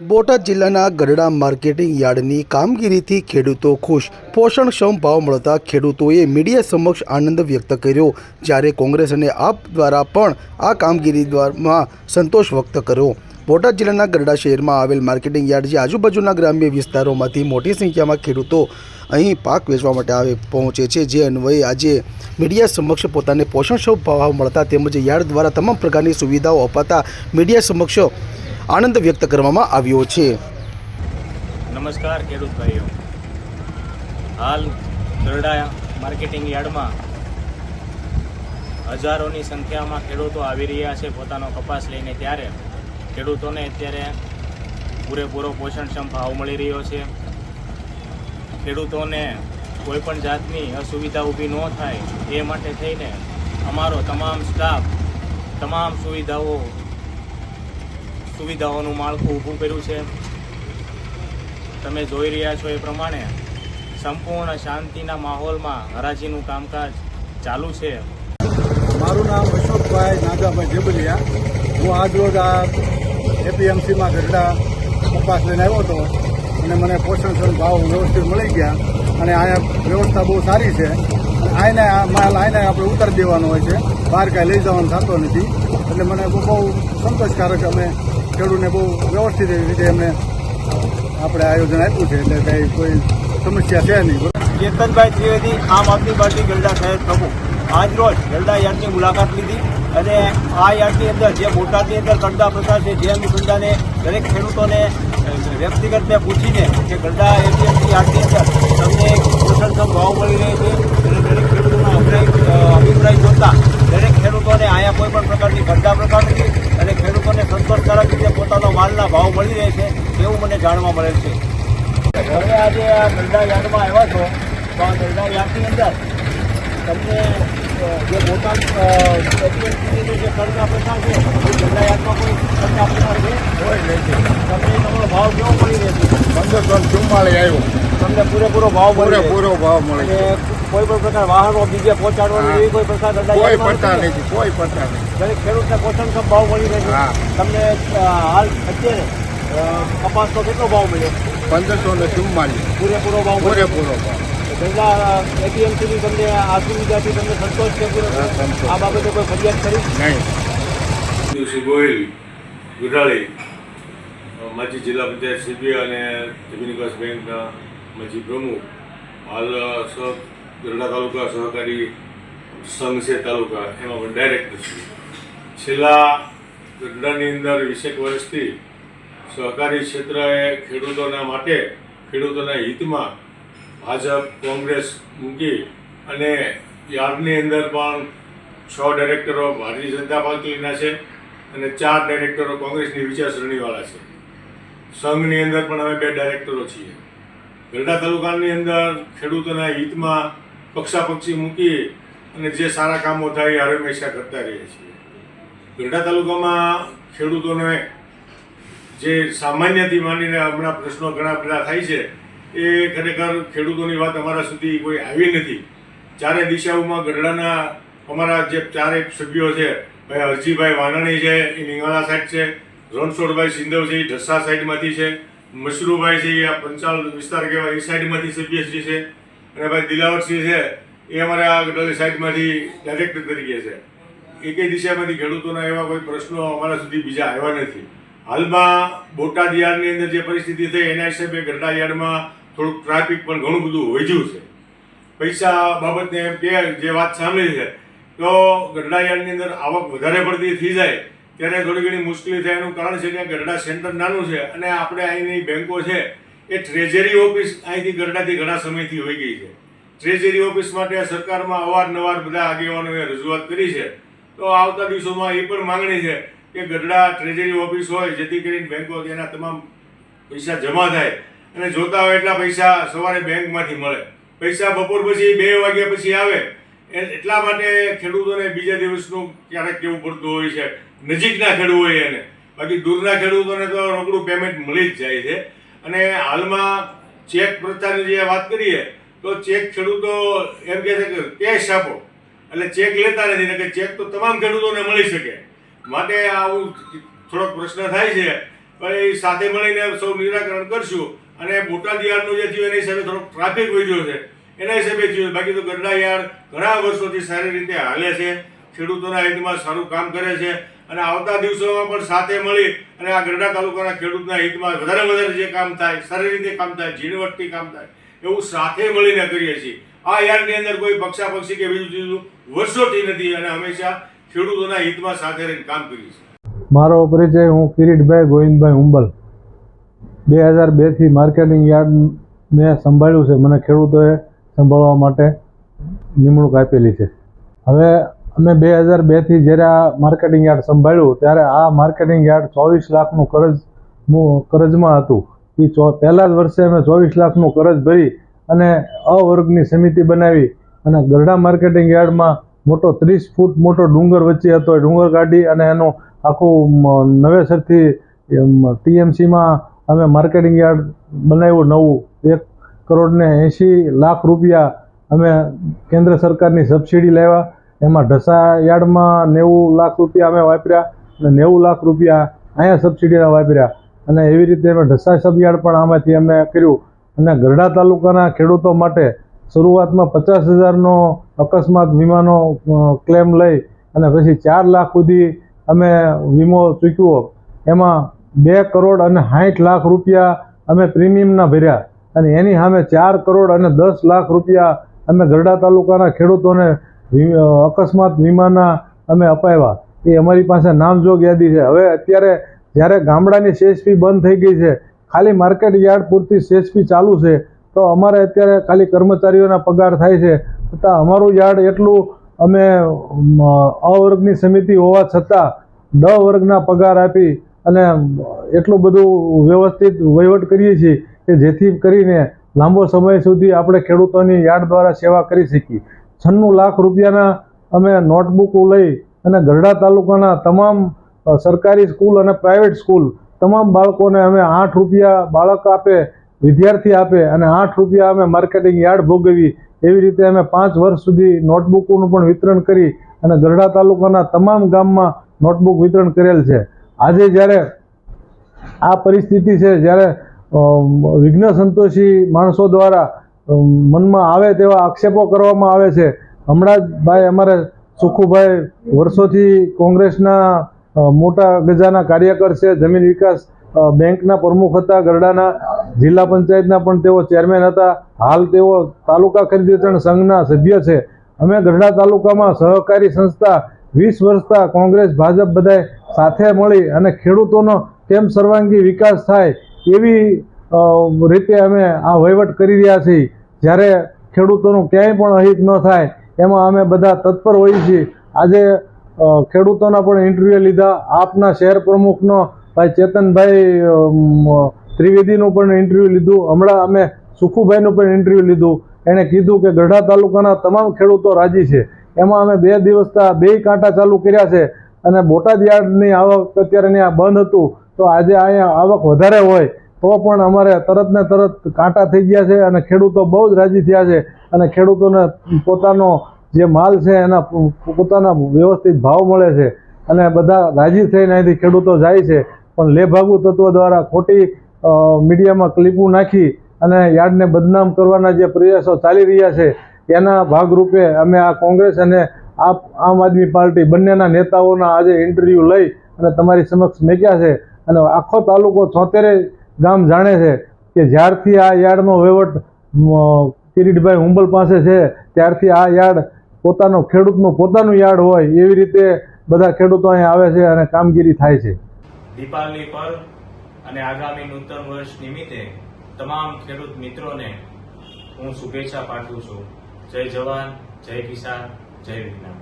બોટાદ જિલ્લાના ગરડા માર્કેટિંગ યાર્ડની કામગીરીથી ખેડૂતો ખુશ. પોષણક્ષમ ભાવ મળતા ખેડૂતોએ મીડિયા સમક્ષ આનંદ વ્યક્ત કર્યો, જ્યારે કોંગ્રેસ અને આપ દ્વારા પણ આ કામગીરી દ્વારામાં સંતોષ વ્યક્ત કર્યો. બોટાદ જિલ્લાના ગરડા શહેરમાં આવેલ માર્કેટિંગ યાર્ડ જે આજુબાજુના ગ્રામ્ય વિસ્તારોમાંથી મોટી સંખ્યામાં ખેડૂતો અહીં પાક વેચવા માટે આવે પહોંચે છે, જે અન્વયે આજે મીડિયા સમક્ષ પોતાને પોષણક્ષમ ભાવ મળતા તેમજ યાર્ડ દ્વારા તમામ પ્રકારની સુવિધાઓ અપાતા મીડિયા સમક્ષ આનંદ વ્યક્ત કરવામાં આવ્યો છે. નમસ્કાર ખેડૂત ભાઈઓ હાલ ગરડા માર્કેટિંગ યાર્ડમાં હજારોની સંખ્યામાં ખેડૂતો આવી રહ્યા છે પોતાનો કપાસ લઈને. ત્યારે ખેડૂતોને અત્યારે પૂરેપૂરો પોષણક્ષમ ભાવ મળી રહ્યો છે. ખેડૂતોને કોઈ પણ જાતની અસુવિધા ઊભી ન થાય એ માટે થઈને અમારો તમામ સ્ટાફ તમામ સુવિધાઓ સુવિધાઓનું માળખું ઊભું કર્યું છે. તમે જોઈ રહ્યા છો એ પ્રમાણે સંપૂર્ણ શાંતિના માહોલમાં હરાજીનું કામકાજ ચાલુ છે. મારું નામ અશોકભાઈ નાગાભાઈ જેબલિયા. હું આજરોજ આ એપીએમસીમાં ગઢડા કપાસ લઈને આવ્યો હતો અને મને પોષણ ભાવ વ્યવસ્થિત મળી ગયા અને અહીંયા વ્યવસ્થા બહુ સારી છે. અને આઈને આ માલ આઈને આપણે ઉતારી દેવાનો હોય છે. બહાર કાંઈ લઈ જવાનું થતો નથી. એટલે મને બહુ સંતોષકારક અમે ખેડૂતને બહુ વ્યવસ્થિત રીતે એમને આપણે આયોજન આપ્યું છે, એટલે કંઈ કોઈ સમસ્યા છે નહીં. ચેતનભાઈ ત્રિવેદી, આમ આદમી પાર્ટી ગરડા શહેર પ્રમુખ. આજ રોજ ગરડા યાર્ડની મુલાકાત લીધી અને આ યાર્ડની અંદર જે બોટાદની અંદર ગરડા પ્રસાર છે જે અનુસંધાને દરેક ખેડૂતોને વ્યક્તિગત મેં પૂછીને કે ગરડા એપીએમસી યાર્ડની અંદર તમને પોષણક્ષમ ભાવ મળી રહે છે? અને દરેક ખેડૂતોના અભિપ્રાય અભિપ્રાય જોતા દરેક ખેડૂતોને અહીંયા કોઈ પણ પ્રકારની ઘટના પ્રકાર નથી અને ખેડૂતોને સંતોષકારક રીતે પોતાનો માલના ભાવ મળી રહે છે એવું મને જાણવા મળેલ છે. હવે આજે આ ગરડા યાર્ડમાં આવ્યા છો તો આ ગરડા યાર્ડની અંદર તમને જે મોટા એપીએમસીની જે કરતા પ્રથા છે એ ગરડા યાર્ડમાં કોઈ કરતા પ્રથા છે? હોય રહે છે. તમને તમારો ભાવ કેવો મળી રહે છે? પંદરસો ચુમ્માળી આવ્યો. તમને પૂરેપૂરો ભાવ મળે પૂરો પૂરેપૂરો ભાવ મળે છે. કોઈ પણ પ્રકાર વાહનો બીજે પહોંચાડવાની એવી કોઈ પ્રકાર કોઈ પડતા નથી. કોઈ પડતા નથી. દરેક ખેડૂતને પોષણક્ષમ ભાવ મળી રહે તમને હાલ અત્યારે કપાસનો કેટલો ભાવ મળ્યો? પંદરસો ને ચુમ્માળી પૂરેપૂરો ભાવ પૂરેપૂરો ભાવ. ગંગા એપીએમસીની તમને આ સુવિધાથી તમને સંતોષ છે. આ બાબતે કોઈ ફરિયાદ કરી? નહીં. શ્રી ગોહિલ ગુડાળી માજી જિલ્લા પંચાયત સીબી અને જમીન વિકાસ બેંકના માજી પ્રમુખ. હાલ સહ ગરડા તાલુકા સહકારી સંઘ છે તાલુકા, એમાં પણ ડાયરેક્ટર છું. છેલ્લા ગરડાની અંદર વીસેક વર્ષથી સહકારી ક્ષેત્રએ ખેડૂતોના માટે, ખેડૂતોના હિતમાં ભાજપ, કોંગ્રેસ મૂકી અને યાર્ડની અંદર પણ છ ડાયરેક્ટરો ભારતીય જનતા પાર્ટીના છે અને ચાર ડાયરેક્ટરો કોંગ્રેસની વિચારસરણીવાળા છે. સંઘની અંદર પણ અમે બે ડાયરેક્ટરો છીએ. ગરડા તાલુકાની અંદર ખેડૂતોના હિતમાં પક્ષાપક્ષી મૂકી અને જે સારા કામો થાય એ હંમેશા કરતા રહીએ છીએ. ગરડા તાલુકામાં ખેડૂતોને જે સામાન્યથી માંડીને હમણાં પ્રશ્નો ઘણા બધા થાય છે, એ ખરેખર ખેડૂતોની વાત અમારા સુધી કોઈ આવી નથી. ચારે દિશાઓમાં ગઢડાના અમારા જે ચારેક સભ્યો છે, ભાઈ હરજીભાઈ વાનાણી છે, એ નિંગાળા સાઈડ છે, રણછોડભાઈ સિંધવ છે, એ ઢસા સાઈડમાંથી છે, મશરૂભાઈ છે, એ પંચાલ વિસ્તાર કહેવાય એ સાઈડમાંથી સભ્યશ્રી છે અને ભાઈ દિલાવરસિંહ છે, એ અમારા આ ગઢડાની સાઈડમાંથી ડાયરેક્ટર તરીકે છે. એકે દિશામાંથી ખેડૂતોના એવા કોઈ પ્રશ્નો અમારા સુધી બીજા આવ્યા નથી. હાલમાં બોટાદ યાર્ડની અંદર જે પરિસ્થિતિ થઈ, એના હિસાબે ગઢડા યાર્ડમાં થોડુંક ટ્રાફિક પણ ઘણું બધું વધ્યું છે. પૈસા બાબતને એમ કે, જે વાત સાંભળી છે, તો ગઢડા યાર્ડની અંદર આવક વધારે પડતી થઈ જાય, ત્યારે થોડી ઘણી મુશ્કેલી થાય એનું કારણ છે કે ગરડા સેન્ટર નાનું છે અને આપણે અહીંની બેંકો છે એ ટ્રેઝરી ઓફિસ અહીંથી ગરડાથી ઘણા સમયથી હોઈ ગઈ છે. ટ્રેઝરી ઓફિસ માટે સરકારમાં અવારનવાર બધા આગેવાનોએ રજૂઆત કરી છે. તો આવતા દિવસોમાં એ પણ માંગણી છે કે ગરડા ટ્રેઝરી ઓફિસ હોય, જેથી કરીને બેંકો તેના તમામ પૈસા જમા થાય અને જોતા હોય એટલા પૈસા સવારે બેંકમાંથી મળે. પૈસા બપોર પછી બે વાગ્યા પછી આવે. એટલા માટે ખેડૂતોને બીજા દિવસનું ક્યારેક કેવું પડતું હોય છે. નજીકના ખેડૂત હોય એને. બાકી દૂરના ખેડૂતોને તો રોકડું પેમેન્ટ મળી જ જાય છે. અને હાલમાં ચેક પ્રથાની જે વાત કરીએ, તો ચેક ખેડૂતો એમ કહે છે કે કેશ આપો. એટલે ચેક લેતા નથી કે ચેક તો તમામ ખેડૂતોને મળી શકે. માટે આવું થોડોક પ્રશ્ન થાય છે, પણ એ સાથે મળીને સૌ નિરાકરણ કરશું. અને બોટાદ યાર્ડનું જે થયું, એની હિસાબે થોડોક ટ્રાફિક વધ્યો છે. એના હિસાબે થયું, બાકી તો ગરડા યાર્ડ ઘણા વર્ષોથી સારી રીતે હાલે છે. ખેડૂતોના હિતમાં સારું કામ કરે છે. અને આવતા દિવસોમાં પણ સાથે મળી અને આ ગરડા તાલુકાના ખેડૂતના હિતમાં વધારે વધારે જે કામ થાય, સારી રીતે કામ થાય, ઝીણવટથી કામ થાય, એવું સાથે મળીને કરીએ છીએ. આ યાર્ડની અંદર કોઈ પક્ષાપક્ષી કે બીજું બીજું વર્ષોથી નથી અને હંમેશા ખેડૂતોના હિતમાં સાથે રહીને કામ કરીએ છીએ. મારો પરિચય હું કિરીટભાઈ ગોવિંદભાઈ હુંબલ. બે હજાર બેથી માર્કેટિંગ યાર્ડ મેં સંભાળ્યું છે. મને ખેડૂતોએ સંભાળવા માટે નિમણૂક આપેલી છે. હવે અમે બે હજાર બેથી જ્યારે આ માર્કેટિંગ યાર્ડ સંભાળ્યું, ત્યારે આ માર્કેટિંગ યાર્ડ ચોવીસ લાખનું કરજ કરજમાં હતું. એ ચો, પહેલા જ વર્ષે અમે ચોવીસ લાખનું કરજ ભરી અને અ વર્ગની સમિતિ બનાવી અને ગરડા માર્કેટિંગ યાર્ડમાં મોટો ત્રીસ ફૂટ મોટો ડુંગર વચ્ચે હતો. એ ડુંગર કાઢી અને એનું આખું નવેસરથી ટીએમસીમાં અમે માર્કેટિંગ યાર્ડ બનાવ્યું નવું. એક કરોડને એંશી લાખ રૂપિયા અમે કેન્દ્ર સરકારની સબસિડી લાવ્યા એમાં ઢસા યાર્ડમાં નેવું લાખ રૂપિયા અમે વાપર્યા અને નેવું લાખ રૂપિયા અહીંયા સબસિડીના વાપર્યા. અને એવી રીતે અમે ઢસા સબયાર્ડ પણ આમાંથી અમે કર્યું. અને ગરડા તાલુકાના ખેડૂતો માટે શરૂઆતમાં પચાસ હજારનો અકસ્માત વીમાનો ક્લેમ લઈ અને પછી ચાર લાખ સુધી અમે વીમો ચૂક્યો. એમાં બે કરોડ અને સાઠ લાખ રૂપિયા અમે પ્રીમિયમના ભર્યા. અને એની સામે ચાર કરોડ અને દસ લાખ રૂપિયા અમે ગરડા તાલુકાના ખેડૂતોને અકસ્માત વીમાના અમે અપાવ્યા એ અમારી પાસે નામજોગ યાદી છે. હવે અત્યારે જ્યારે ગામડાની સીએસપી બંધ થઈ ગઈ છે ખાલી માર્કેટ યાર્ડ પૂરતી સીએસપી ચાલુ છે તો અમારે અત્યારે ખાલી કર્મચારીઓના પગાર થાય છે. છતાં અમારું યાર્ડ એટલું અમે અમ, અ વર્ગની સમિતિ હોવા છતાં ડ વર્ગના પગાર આપી અને એટલું બધું વ્યવસ્થિત વહીવટ કરીએ છીએ કે જેથી કરીને લાંબો સમય સુધી આપણે ખેડૂતોની યાર્ડ દ્વારા સેવા કરી શકીએ. છન્નું લાખ રૂપિયાના અમે નોટબુકો લઈ અને ગરડા તાલુકાના તમામ સરકારી સ્કૂલ અને પ્રાઇવેટ સ્કૂલ તમામ બાળકોને અમે આઠ રૂપિયા બાળક આપે, વિદ્યાર્થી આપે અને આઠ રૂપિયા અમે માર્કેટિંગ યાર્ડ ભોગવી એવી રીતે અમે પાંચ વર્ષ સુધી નોટબુકોનું પણ વિતરણ કરી અને ગરડા તાલુકાના તમામ ગામમાં નોટબુક વિતરણ કરેલ છે. આજે જ્યારે આ પરિસ્થિતિ છે, જ્યારે વિઘ્ન સંતોષી માણસો દ્વારા મનમાં આવે તેવા આક્ષેપો કરવામાં આવે છે. હમણાં જ ભાઈ અમારે સુખુભાઈ વર્ષોથી કોંગ્રેસના મોટા ગજાના કાર્યકર છે, જમીન વિકાસ બેંકના પ્રમુખ હતા, ગરડાના, જિલ્લા પંચાયતના પણ તેઓ ચેરમેન હતા. હાલ તેઓ તાલુકા ખરીદ વેચાણ સંઘના સભ્ય છે. અમે ગરડા તાલુકામાં સહકારી સંસ્થા, વીસ વર્ષતા કોંગ્રેસ, ભાજપ બધાએ સાથે મળી અને ખેડૂતોનો કેમ સર્વાંગી વિકાસ થાય એવી રીતે અમે આ વહીવટ કરી રહ્યા છીએ. જ્યારે ખેડૂતોનું ક્યાંય પણ અહિત ન થાય, એમાં અમે બધા તત્પર હોઈએ છીએ. આજે ખેડૂતોના પણ ઇન્ટરવ્યૂ લીધા. આપના શહેર પ્રમુખનો, ભાઈ ચેતનભાઈ ત્રિવેદીનું પણ ઇન્ટરવ્યૂ લીધું. હમણાં અમે સુખુભાઈનું પણ ઇન્ટરવ્યૂ લીધું. એણે કીધું કે ગઢડા તાલુકાના તમામ ખેડૂતો રાજી છે. એમાં અમે બે દિવસના બે કાંટા ચાલુ કર્યા છે અને બોટાદ યાર્ડની આવક અત્યારે ત્યાં બંધ હતું. તો આજે અહીંયા આવક વધારે હોય. તો પણ અમારે તરત ને તરત કાંટા થઈ ગયા છે અને ખેડૂતો બહુ જ રાજી થયા છે અને ખેડૂતોને પોતાનો જે માલ છે એના પોતાના વ્યવસ્થિત ભાવ મળે છે અને બધા રાજી થઈને અહીંથી ખેડૂતો જાય છે. પણ લેભાગુ તત્વો દ્વારા ખોટી મીડિયામાં ક્લિપું નાખી અને યાર્ડને બદનામ કરવાના જે પ્રયાસો ચાલી રહ્યા છે એના ભાગરૂપે અમે આ કોંગ્રેસ અને આ આમ આદમી પાર્ટી બંનેના નેતાઓના આજે ઇન્ટરવ્યૂ લઈ અને તમારી સમક્ષ મેક્યા છે. અને આખો તાલુકો છોતેરે ગામ જાણે છે કે જ્યારથી આ યાર્ડનો વહીવટ કિરીટભાઈ હુંબલ પાસે છે, ત્યારથી આ યાર્ડ પોતાનો ખેડૂતનું પોતાનું યાર્ડ હોય એવી રીતે બધા ખેડૂતો અહીંયા આવે છે અને કામગીરી થાય છે. દીપાવલી પર અને આગામી નૂતન વર્ષ નિમિત્તે તમામ ખેડૂત મિત્રોને હું શુભેચ્છા પાઠવું છું. જય જવાન, જય કિસાન, જય વિજ્ઞાન.